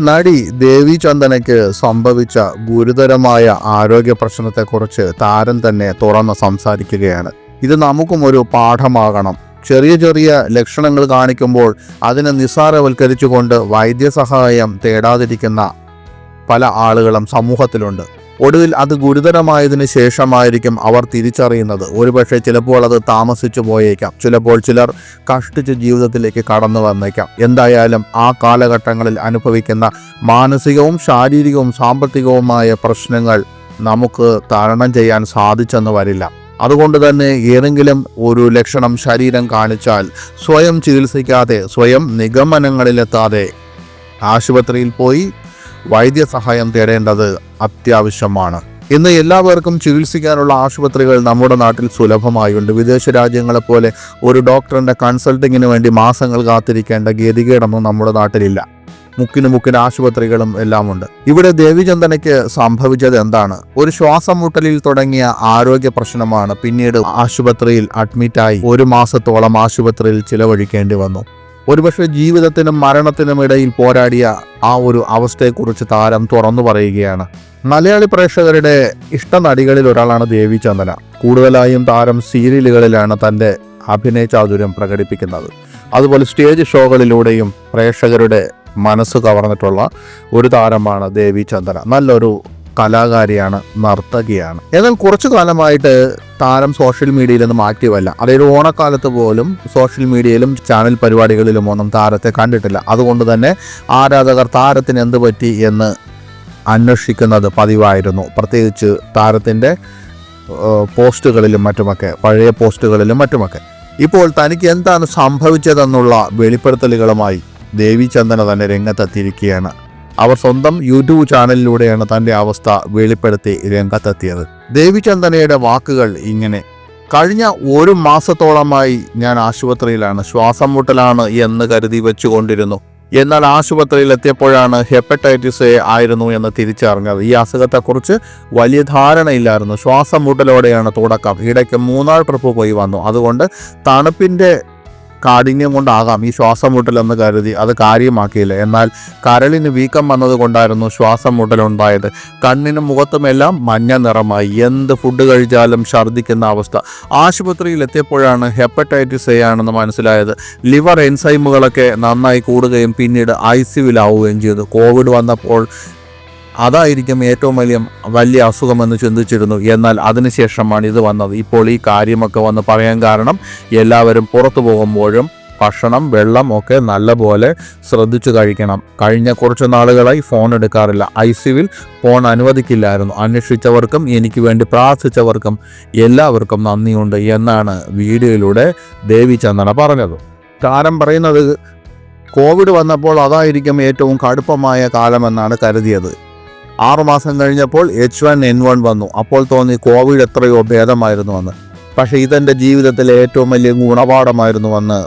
നടി ദേവി ചന്ദനയ്ക്ക് സംഭവിച്ച ഗുരുതരമായ ആരോഗ്യ പ്രശ്നത്തെക്കുറിച്ച് താരം തന്നെ തുറന്ന് സംസാരിക്കുകയാണ്. ഇത് നമുക്കും ഒരു പാഠമാകണം. ചെറിയ ചെറിയ ലക്ഷണങ്ങൾ കാണിക്കുമ്പോൾ അതിനെ നിസ്സാരവൽക്കരിച്ചുകൊണ്ട് വൈദ്യസഹായം തേടാതിരിക്കുന്ന പല ആളുകളും സമൂഹത്തിലുണ്ട്. ഒടുവിൽ അത് ഗുരുതരമായതിനു ശേഷമായിരിക്കും അവർ തിരിച്ചറിയുന്നത്. ഒരുപക്ഷെ ചിലപ്പോൾ അത് താമസിച്ചു പോയേക്കാം. ചിലപ്പോൾ ചിലർ കഷ്ടിച്ച് ജീവിതത്തിലേക്ക് കടന്നു വന്നേക്കാം. എന്തായാലും ആ കാലഘട്ടങ്ങളിൽ അനുഭവിക്കുന്ന മാനസികവും ശാരീരികവും സാമ്പത്തികവുമായ പ്രശ്നങ്ങൾ നമുക്ക് തരണം ചെയ്യാൻ സാധിച്ചെന്ന് വരില്ല. അതുകൊണ്ട് തന്നെ ഏതെങ്കിലും ഒരു ലക്ഷണം ശരീരം കാണിച്ചാൽ സ്വയം ചികിത്സിക്കാതെ സ്വയം നിഗമനങ്ങളിലെത്താതെ ആശുപത്രിയിൽ പോയി വൈദ്യസഹായം തേടേണ്ടത് അത്യാവശ്യമാണ്. ഇന്ന് എല്ലാവർക്കും ചികിത്സിക്കാനുള്ള ആശുപത്രികൾ നമ്മുടെ നാട്ടിൽ സുലഭമായുണ്ട്. വിദേശ രാജ്യങ്ങളെ പോലെ ഒരു ഡോക്ടറിന്റെ കൺസൾട്ടിങ്ങിന് വേണ്ടി മാസങ്ങൾ കാത്തിരിക്കേണ്ട ഗതികേടൊന്നും നമ്മുടെ നാട്ടിലില്ല. മുക്കിന് മുക്കിന് ആശുപത്രികളും എല്ലാമുണ്ട്. ഇവിടെ ദേവിചന്ദനയ്ക്ക് സംഭവിച്ചത് എന്താണ്? ഒരു ശ്വാസം മുട്ടലിൽ തുടങ്ങിയ ആരോഗ്യ പ്രശ്നമാണ് പിന്നീട് ആശുപത്രിയിൽ അഡ്മിറ്റായി ഒരു മാസത്തോളം ആശുപത്രിയിൽ ചിലവഴിക്കേണ്ടി വന്നു. ഒരുപക്ഷെ ജീവിതത്തിനും മരണത്തിനും ഇടയിൽ പോരാടിയ ആ ഒരു അവസ്ഥയെക്കുറിച്ച് താരം തുറന്നു പറയുകയാണ്. മലയാളി പ്രേക്ഷകരുടെ ഇഷ്ട നടികളിൽ ഒരാളാണ് ദേവി ചന്ദന. കൂടുതലായും താരം സീരിയലുകളിലാണ് തന്റെ അഭിനയ ചാതുര്യം പ്രകടിപ്പിക്കുന്നത്. അതുപോലെ സ്റ്റേജ് ഷോകളിലൂടെയും പ്രേക്ഷകരുടെ മനസ്സ് കവർന്നിട്ടുള്ള ഒരു താരമാണ് ദേവി ചന്ദന. നല്ലൊരു കലാകാരിയാണ് നർത്തകിയാണ്. എന്നാൽ കുറച്ചു കാലമായിട്ട് താരം സോഷ്യൽ മീഡിയയിൽ നിന്ന് ആക്റ്റീവല്ല. അതായത് ഓണക്കാലത്ത് പോലും സോഷ്യൽ മീഡിയയിലും ചാനൽ പരിപാടികളിലും ഒന്നും താരത്തെ കണ്ടിട്ടില്ല. അതുകൊണ്ട് തന്നെ ആരാധകർ താരത്തിന് എന്ത് പറ്റി എന്ന് അന്വേഷിക്കുന്നത് പതിവായിരുന്നു. പ്രത്യേകിച്ച് താരത്തിന്റെ പോസ്റ്റുകളിലും മറ്റുമൊക്കെ പഴയ പോസ്റ്റുകളിലും മറ്റുമൊക്കെ. ഇപ്പോൾ തനിക്ക് എന്താണ് സംഭവിച്ചതെന്നുള്ള വെളിപ്പെടുത്തലുകളുമായി ദേവി ചന്ദന തന്നെ രംഗത്തെത്തിയിരിക്കുകയാണ്. അവർ സ്വന്തം യൂട്യൂബ് ചാനലിലൂടെയാണ് തന്റെ അവസ്ഥ വെളിപ്പെടുത്തി രംഗത്തെത്തിയത്. ദേവിചന്ദനയുടെ വാക്കുകൾ ഇങ്ങനെ കഴിഞ്ഞ ഒരു മാസത്തോളമായി ഞാൻ ആശുപത്രിയിലാണ് ശ്വാസം മുട്ടലാണ് എന്ന് കരുതി വെച്ചുകൊണ്ടിരുന്നു. എന്നാൽ ആശുപത്രിയിൽ എത്തിയപ്പോഴാണ് ഹെപ്പറ്റൈറ്റിസ് എ ആയിരുന്നു എന്ന് തിരിച്ചറിഞ്ഞത്. ഈ അസുഖത്തെക്കുറിച്ച് വലിയ ധാരണയില്ലായിരുന്നു. ശ്വാസം മുട്ടലോടെയാണ് തുടക്കം. ഇടയ്ക്ക് മൂന്നാൾ ട്രിപ്പ് പോയി വന്നു. അതുകൊണ്ട് തണുപ്പിന്റെ കാഠിന്യം കൊണ്ടാകാം. ഈ ശ്വാസം മുട്ടലെന്ന് കരുതി അത് കാര്യമാക്കിയില്ല. എന്നാൽ കരളിന് വീക്കം വന്നതുകൊണ്ടായിരുന്നു ശ്വാസം മുട്ടലുണ്ടായത്. കണ്ണിനും മുഖത്തുമെല്ലാം മഞ്ഞ നിറമായി. എന്ത് ഫുഡ് കഴിച്ചാലും ഛർദ്ദിക്കുന്ന അവസ്ഥ. ആശുപത്രിയിൽ എത്തിയപ്പോഴാണ് ഹെപ്പറ്റൈറ്റിസ് എ ആണെന്ന് മനസ്സിലായത്. ലിവർ എൻസൈമുകളൊക്കെ നന്നായി കൂടുകയും പിന്നീട് ഐ സിയുലാവുകയും ചെയ്തു. കോവിഡ് വന്നപ്പോൾ അതായിരിക്കും ഏറ്റവും വലിയ വലിയ അസുഖമെന്ന് ചിന്തിച്ചിരുന്നു. എന്നാൽ അതിനുശേഷമാണ് ഇത് വന്നത്. ഇപ്പോൾ ഈ കാര്യമൊക്കെ വന്ന് പറയാൻ കാരണം എല്ലാവരും പുറത്തു പോകുമ്പോഴും ഭക്ഷണം വെള്ളം ഒക്കെ നല്ലപോലെ ശ്രദ്ധിച്ചു കഴിക്കണം. കഴിഞ്ഞ കുറച്ച് നാളുകളായി ഫോൺ എടുക്കാറില്ല. ഐ സിവിൽ ഫോൺ അനുവദിക്കില്ലായിരുന്നു. അന്വേഷിച്ചവർക്കും എനിക്ക് വേണ്ടി പ്രാർത്ഥിച്ചവർക്കും എല്ലാവർക്കും നന്ദിയുണ്ട് എന്നാണ് വീഡിയോയിലൂടെ ദേവി ചന്ദന പറഞ്ഞത്. താരം പറയുന്നത് കോവിഡ് വന്നപ്പോൾ അതായിരിക്കും ഏറ്റവും കടുപ്പമായ കാലമെന്നാണ് കരുതിയത്. ആറുമാസം കഴിഞ്ഞപ്പോൾ എച്ച് വൺ എൻ വൺ വന്നു. അപ്പോൾ തോന്നി കോവിഡ് എത്രയോ ഭേദമായിരുന്നു എന്ന്. പക്ഷേ ഇതെന്റെ ജീവിതത്തിലെ ഏറ്റവും വലിയ ഗുണപാഠമായിരുന്നുവെന്ന്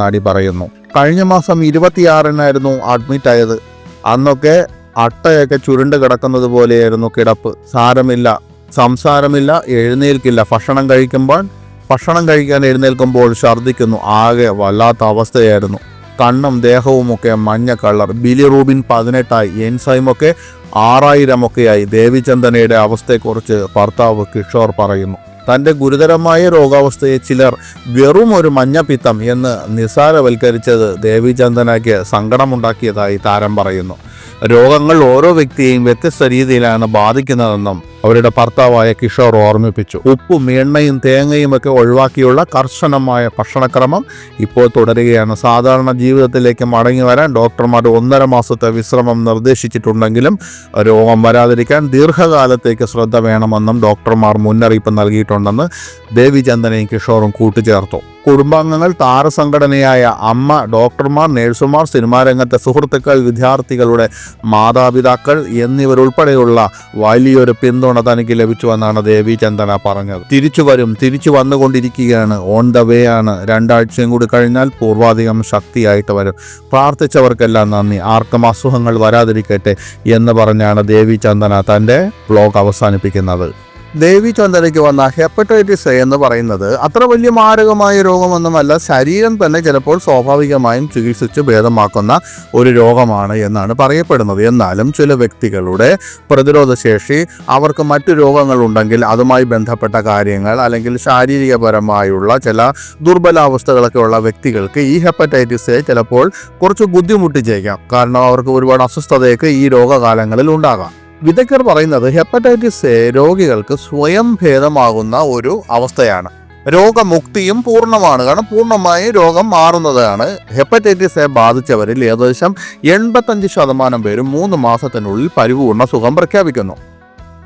നടി പറയുന്നു. കഴിഞ്ഞ മാസം ഇരുപത്തിയാറിനായിരുന്നു അഡ്മിറ്റ് ആയത്. അന്നൊക്കെ അട്ടയൊക്കെ ചുരുണ്ട് കിടക്കുന്നത് പോലെയായിരുന്നു കിടപ്പ്. സാരമില്ല. സംസാരമില്ല എഴുന്നേൽക്കില്ല. ഭക്ഷണം കഴിക്കുമ്പോൾ ഭക്ഷണം കഴിക്കാൻ എഴുന്നേൽക്കുമ്പോൾ ഛർദ്ദിക്കുന്നു. ആകെ വല്ലാത്ത അവസ്ഥയായിരുന്നു. കണ്ണും ദേഹവും ഒക്കെ മഞ്ഞ കളർ. ബിലിറൂബിൻ പതിനെട്ടായി. എൻസൈമൊക്കെ ആറായിരമൊക്കെയായി. ദേവിചന്ദനയുടെ അവസ്ഥയെക്കുറിച്ച് ഭർത്താവ് കിഷോർ പറയുന്നു. തന്റെ ഗുരുതരമായ രോഗാവസ്ഥയെ ചിലർ വെറും ഒരു മഞ്ഞപ്പിത്തം എന്ന് നിസ്സാരവൽക്കരിച്ചത് ദേവിചന്ദനയ്ക്ക് സങ്കടമുണ്ടാക്കിയതായി താരം പറയുന്നു. രോഗങ്ങൾ ഓരോ വ്യക്തിയെയും വ്യത്യസ്ത രീതിയിലാണ് ബാധിക്കുന്നതെന്നും അവരുടെ ഭർത്താവായ കിഷോർ ഓർമ്മിപ്പിച്ചു. ഉപ്പും എണ്ണയും തേങ്ങയും ഒക്കെ ഒഴിവാക്കിയുള്ള കർശനമായ ഭക്ഷണക്രമം ഇപ്പോൾ തുടരുകയാണ്. സാധാരണ ജീവിതത്തിലേക്ക് മടങ്ങി വരാൻ ഡോക്ടർമാർ ഒന്നര മാസത്തെ വിശ്രമം നിർദ്ദേശിച്ചിട്ടുണ്ടെങ്കിലും രോഗം വരാതിരിക്കാൻ ദീർഘകാലത്തേക്ക് ശ്രദ്ധ വേണമെന്നും ഡോക്ടർമാർ മുന്നറിയിപ്പ് നൽകിയിട്ടുണ്ടെന്ന് ദേവിചന്ദനയും കിഷോറും കൂട്ടിച്ചേർത്തു കുടുംബാംഗങ്ങൾ താരസംഘടനയായ അമ്മ ഡോക്ടർമാർ നേഴ്സുമാർ സിനിമാ രംഗത്തെ സുഹൃത്തുക്കൾ വിദ്യാർത്ഥികളുടെ മാതാപിതാക്കൾ എന്നിവരുൾപ്പെടെയുള്ള വലിയൊരു പിന്തുണ തനിക്ക് ലഭിച്ചുവെന്നാണ് ദേവി ചന്ദന പറഞ്ഞത്. തിരിച്ചു വരും തിരിച്ചു വന്നുകൊണ്ടിരിക്കുകയാണ്. ഓൺ ദ വേ ആണ്. രണ്ടാഴ്ചയും കൂടി കഴിഞ്ഞാൽ പൂർവാധികം ശക്തിയായിട്ട് വരും. പ്രാർത്ഥിച്ചവർക്കെല്ലാം നന്ദി. ആർക്കും അസുഖങ്ങൾ വരാതിരിക്കട്ടെ എന്ന് പറഞ്ഞാണ് ദേവി ചന്ദന തന്റെ ബ്ലോഗ് അവസാനിപ്പിക്കുന്നത്. ദേവി ചന്ദനയ്ക്ക് വന്ന ഹെപ്പറ്റൈറ്റിസ് എ എന്ന് പറയുന്നത് അത്ര വലിയ മാരകമായ രോഗമൊന്നുമല്ല ശരീരം തന്നെ ചിലപ്പോൾ സ്വാഭാവികമായും ചികിത്സിച്ച് ഭേദമാക്കുന്ന ഒരു രോഗമാണ് എന്നാണ് പറയപ്പെടുന്നത്. എന്നാലും ചില വ്യക്തികളുടെ പ്രതിരോധശേഷി അവർക്ക് മറ്റു രോഗങ്ങളുണ്ടെങ്കിൽ അതുമായി ബന്ധപ്പെട്ട കാര്യങ്ങൾ അല്ലെങ്കിൽ ശാരീരികപരമായുള്ള ചില ദുർബലാവസ്ഥകളൊക്കെ ഉള്ള വ്യക്തികൾക്ക് ഈ ഹെപ്പറ്റൈറ്റിസ് എ ചിലപ്പോൾ കുറച്ച് ബുദ്ധിമുട്ടിച്ചേക്കാം കാരണം അവർക്ക് ഒരുപാട് അസ്വസ്ഥതയൊക്കെ ഈ രോഗകാലങ്ങളിൽ ഉണ്ടാകാം. വിദഗ്ധർ പറയുന്നത് ഹെപ്പറ്റൈറ്റിസ് എ രോഗികൾക്ക് സ്വയം ഭേദമാകുന്ന ഒരു അവസ്ഥയാണ്. രോഗമുക്തിയും പൂർണമാണ്. കാരണം പൂർണമായി രോഗം മാറുന്നതാണ്. ഹെപ്പറ്റൈറ്റിസ് എ ബാധിച്ചവരിൽ ഏകദേശം എൺപത്തഞ്ച് ശതമാനം പേരും മൂന്ന് മാസത്തിനുള്ളിൽ പരിപൂർണ സുഖം പ്രഖ്യാപിക്കുന്നു.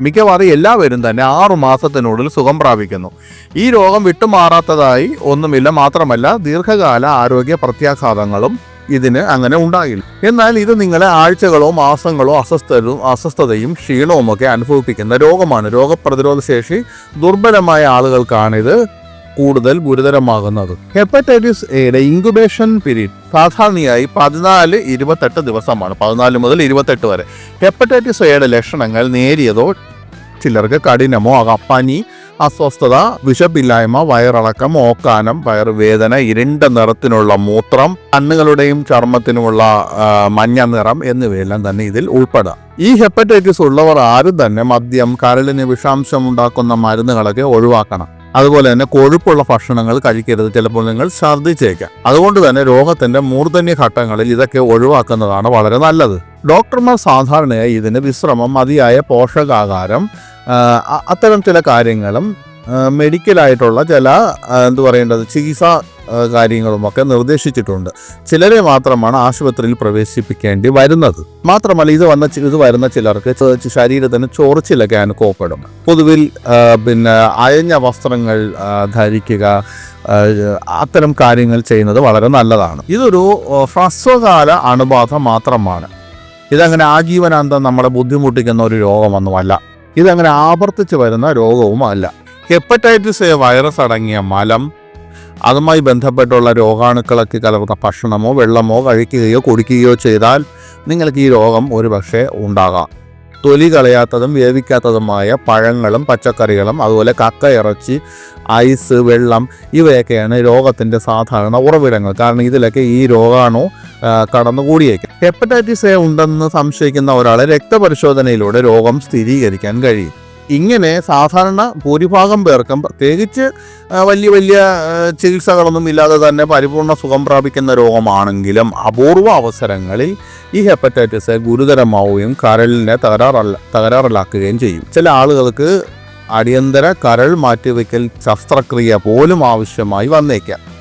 മിക്കവാറും എല്ലാവരും തന്നെ ആറു മാസത്തിനുള്ളിൽ സുഖം പ്രാപിക്കുന്നു. ഈ രോഗം വിട്ടുമാറാത്തതായി ഒന്നുമില്ല മാത്രമല്ല ദീർഘകാല ആരോഗ്യ പ്രത്യാഘാതങ്ങളും ഇതിന് അങ്ങനെ ഉണ്ടാകില്ല. എന്നാൽ ഇത് നിങ്ങളെ ആഴ്ചകളോ മാസങ്ങളോ അസ്വസ്ഥരും അസ്വസ്ഥതയും ക്ഷീണവും ഒക്കെ അനുഭവിപ്പിക്കുന്ന രോഗമാണ്. രോഗപ്രതിരോധ ശേഷി ദുർബലമായ ഇത് കൂടുതൽ ഗുരുതരമാകുന്നത്. ഹെപ്പറ്റൈറ്റിസ് എയുടെ ഇൻക്യുബേഷൻ പീരീഡ് സാധാരണയായി പതിനാല് ഇരുപത്തെട്ട് ദിവസമാണ്. പതിനാല് മുതൽ ഇരുപത്തെട്ട് വരെ. ഹെപ്പറ്റൈറ്റിസ് എയുടെ ലക്ഷണങ്ങൾ നേരിയതോ ചിലർക്ക് കഠിനമോ ആകാം. പനി അസ്വസ്ഥത വിശപ്പില്ലായ്മ വയറിളക്കം ഓക്കാനം വയറുവേദന ഇരുണ്ട നിറത്തിനുള്ള മൂത്രം കണ്ണുകളുടെയും ചർമ്മത്തിനുമുള്ള മഞ്ഞ നിറം എന്നിവയെല്ലാം തന്നെ ഇതിൽ ഉൾപ്പെടാം ഈ ഹെപ്പറ്റൈറ്റിസ് ഉള്ളവർ ആരും തന്നെ മദ്യം കരളിന് വിഷാംശം ഉണ്ടാക്കുന്ന മരുന്നുകളൊക്കെ ഒഴിവാക്കണം. അതുപോലെ തന്നെ കൊഴുപ്പുള്ള ഭക്ഷണങ്ങൾ കഴിക്കരുത്. ചിലപ്പോൾ നിങ്ങൾ ഛർദ്ദിച്ചേക്കാം. അതുകൊണ്ട് തന്നെ രോഗത്തിന്റെ മൂർധന്യ ഘട്ടങ്ങളിൽ ഇതൊക്കെ ഒഴിവാക്കുന്നതാണ് വളരെ നല്ലത്. ഡോക്ടർമാർ സാധാരണയായി ഇതിന് വിശ്രമം മതിയായ പോഷകാഹാരം അത്തരം ചില കാര്യങ്ങളും മെഡിക്കലായിട്ടുള്ള ചില എന്തു പറയേണ്ടത് ചികിത്സ കാര്യങ്ങളുമൊക്കെ നിർദ്ദേശിച്ചിട്ടുണ്ട്. ചിലരെ മാത്രമാണ് ആശുപത്രിയിൽ പ്രവേശിപ്പിക്കേണ്ടി വരുന്നത്. മാത്രമല്ല ഇത് വന്ന ഇത് വരുന്ന ചിലർക്ക് ശരീരത്തിന് ചൊറിച്ചിലൊക്കെ അനുഭവപ്പെടും പൊതുവിൽ പിന്നെ അയഞ്ഞ വസ്ത്രങ്ങൾ ധരിക്കുക അത്തരം കാര്യങ്ങൾ ചെയ്യുന്നത് വളരെ നല്ലതാണ്. ഇതൊരു ഹ്രസ്വകാല അണുബാധ മാത്രമാണ്. ഇതങ്ങനെ ആജീവനാന്തം നമ്മളെ ബുദ്ധിമുട്ടിക്കുന്ന ഒരു രോഗമൊന്നുമല്ല. ഇതങ്ങനെ ആവർത്തിച്ച് വരുന്ന രോഗവുമല്ല ഹെപ്പറ്റൈറ്റിസ് എ വൈറസ് അടങ്ങിയ മലം അതുമായി ബന്ധപ്പെട്ടുള്ള രോഗാണുക്കളൊക്കെ കലർന്ന ഭക്ഷണമോ വെള്ളമോ കഴിക്കുകയോ കുടിക്കുകയോ ചെയ്താൽ നിങ്ങൾക്ക് ഈ രോഗം ഒരുപക്ഷെ ഉണ്ടാകാം. തൊലി കളയാത്തതും വേവിക്കാത്തതുമായ പഴങ്ങളും പച്ചക്കറികളും അതുപോലെ കക്ക ഇറച്ചി ഐസ് വെള്ളം ഇവയൊക്കെയാണ് രോഗത്തിന്റെ സാധാരണ ഉറവിടങ്ങൾ. കാരണം ഇതിലൊക്കെ ഈ രോഗാണു കടന്നുകൂടിയേക്കും. ഹെപ്പറ്റൈറ്റിസ് എ ഉണ്ടെന്ന് സംശയിക്കുന്ന ഒരാളെ രക്തപരിശോധനയിലൂടെ രോഗം സ്ഥിരീകരിക്കാൻ കഴിയും. ഇങ്ങനെ സാധാരണ ഭൂരിഭാഗം പേർക്കും പ്രത്യേകിച്ച് വലിയ വലിയ ചികിത്സകളൊന്നും ഇല്ലാതെ തന്നെ പരിപൂർണ സുഖം പ്രാപിക്കുന്ന രോഗമാണെങ്കിലും അപൂർവ അവസരങ്ങളിൽ ഈ ഹെപ്പറ്റൈറ്റിസ് ഗുരുതരമാവുകയും കരളിനെ തകരാറല്ല തകരാറിലാക്കുകയും ചെയ്യും. ചില ആളുകൾക്ക് അടിയന്തര കരൾ മാറ്റിവെക്കൽ ശസ്ത്രക്രിയ പോലും ആവശ്യമായി വന്നേക്കാം.